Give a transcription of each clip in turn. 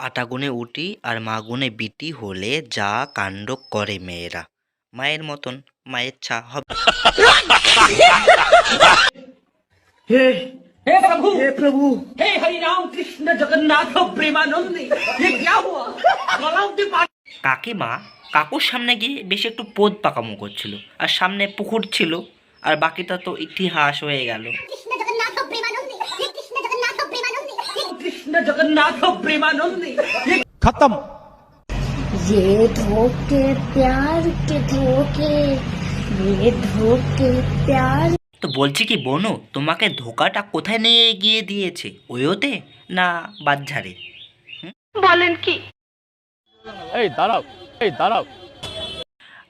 আটা গুনে উটি আর মা গুনে বিটি হলে যা কাণ্ড করে মেয়েরা মায়ের মতন মায়ের চা হবে हे प्रभु हे प्रभु हे हरि राम कृष्ण जगन्नाथ प्रेमानंद ये क्या हुआ गलाव के पास কাকিমা কাকুর সামনে গিয়ে বেশি একটু পোদ পাকামো করছিল আর সামনে পুকুর ছিল আর বাকিটা তো ইতিহাস হয়ে গেল कृष्ण जगन्नाथ प्रेमानंद ये खत्म ये धोखे प्यार के धोखे ये धोखे प्यार তো বলছি কি বোনো তোমাকে ধোকাটা কোথায় নিয়ে গিয়ে দিয়েছে ওয়োতে না বাজারে এই দাঁড়াও এই দাঁড়াও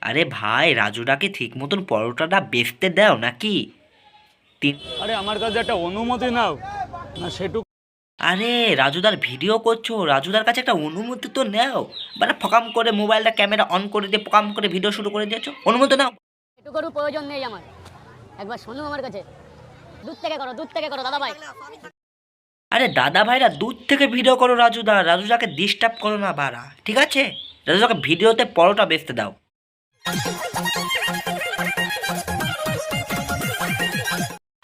আরে ভাই রাজুটাকে ঠিক মতন পরোটাটা বেচতে দাও নাকি তিন আরে আমার কাছে একটা অনুমতি নাও না সেটুকু আরে রাজুদার ভিডিও করছ? রাজুদার কাছে একটা অনুমতি তো নাও। মানে ফকাম করে মোবাইলটা ক্যামেরা অন করে দিয়ে ফকাম করে ভিডিও শুরু করে দিয়েছ। অনুমতি নাও। এটুকুরও প্রয়োজন নেই আমার। একবার শোনো আমার কাছে। দূর থেকে করো দূর থেকে করো দাদা ভাই। আরে দাদা ভাইরা দূর থেকে ভিডিও করো রাজুদা রাজুদাকে ডিস্টার্ব করো না বাড়া ঠিক আছে? রাজুদাকে ভিডিওতে পরোটা বেচতে দাও।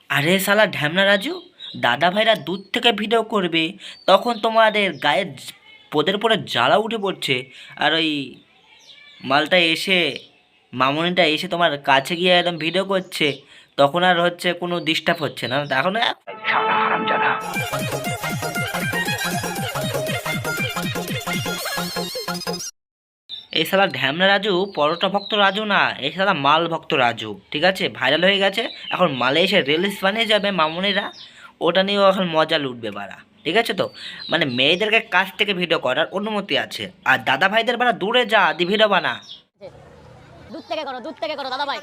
আরে সালা ঢ্যামনা রাজু দাদা ভাইরা দূর থেকে ভিডিও করবে তখন তোমাদের গায়ে পোদের পরে জ্বালা উঠে পড়ছে। আর ওই মালটা এসে মামনিটা এসে তোমার কাছে গিয়ে একদম ভিডিও করছে তখন আর হচ্ছে কোনো ডিস্টার্ব হচ্ছে না। এখন এই শালা ঢ্যামনা রাজু পরোটা ভক্ত রাজু না এই শালা মাল ভক্ত রাজু ঠিক আছে? ভাইরাল হয়ে গেছে এখন মালে এসে রিলিজ বানিয়ে যাবে মামুনিরা। ওটা নিয়েও এখন মজা লুটবে বাড়া ঠিক আছে তো? মানে মেয়েদেরকে কাছ থেকে ভিডিও করার অনুমতি আছে। আর দাদা ভাইদের বাড়া দূরে যা দি ভিডিও বানা। দূর থেকে করো দূর থেকে করো দাদা ভাই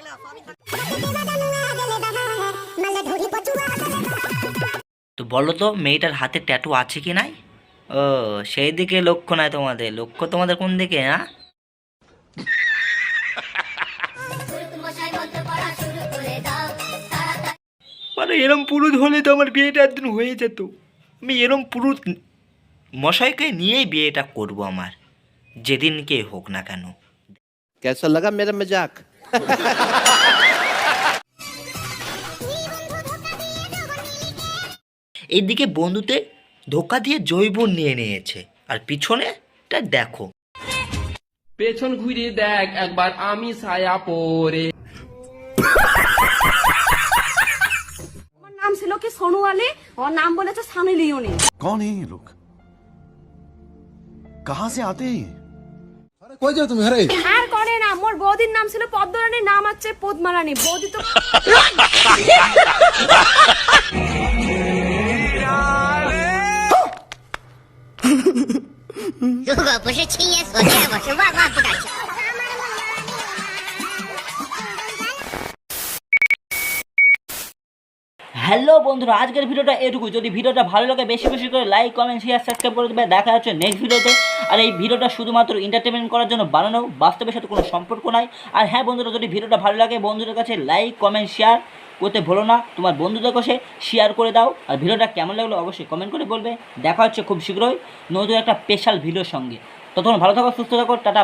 তো বলো তো মেয়েটার হাতে ট্যাটু আছে কি নাই? ও সেই দিকে লক্ষ্য নাই তোমাদের। লক্ষ্য তোমাদের কোন দিকে হ্যাঁ? আরে এরম পুরুত হলে তো আমার বিয়েটা একদিন হয়ে যেত। আমি এরম পুরুত মশাইকে নিয়েই বিয়েটা করব আমার যেদিনকে হোক না কেন। কেসা লাগা মেরা মজাক? এদিকে বন্ধুতে ধোকা দিয়ে জৈব নিয়ে নিয়েছে আর পিছনে তা দেখো। পেছন ঘুরে দেখ একবার আমি ছায়া পরে নাম ছিল কি সোনু আলী ওর নাম বলেছে সানি লিওনি। কোন এই লোক लोग? कहाँ से आते हैं ये? अरे कोई जाओ আর কোনে না মোর বৌদির নাম ছিল পদ্মরানী নাম আছে পদ্মরানী। বৌদি তো Долго пошучи, я смотрела, что вам. হ্যালো বন্ধুরা, আজকের ভিডিওটা এটুকু। যদি ভিডিওটা ভালো লাগে, বেশি বেশি করে লাইক কমেন্ট শেয়ার সাবস্ক্রাইব করে দেবে। দেখা যাচ্ছে নেক্সট ভিডিওতে। আর এই ভিডিওটা শুধুমাত্র এন্টারটেনমেন্ট করার জন্য বানানো, বাস্তবের সাথে কোনো সম্পর্ক নাই। আর হ্যাঁ বন্ধুরা, যদি ভিডিওটা ভালো লাগে, বন্ধুদের কাছে লাইক কমেন্ট শেয়ার করতে ভুলো না। তোমার বন্ধুদের কাছে শেয়ার করে দাও। আর ভিডিওটা কেমন লাগল অবশ্যই কমেন্ট করে বলবে। দেখা হচ্ছে খুব শীঘ্রই নতুন একটা স্পেশাল ভিডিওর সঙ্গে। ততক্ষণ ভালো থাকো, সুস্থ থাকো, টাটা।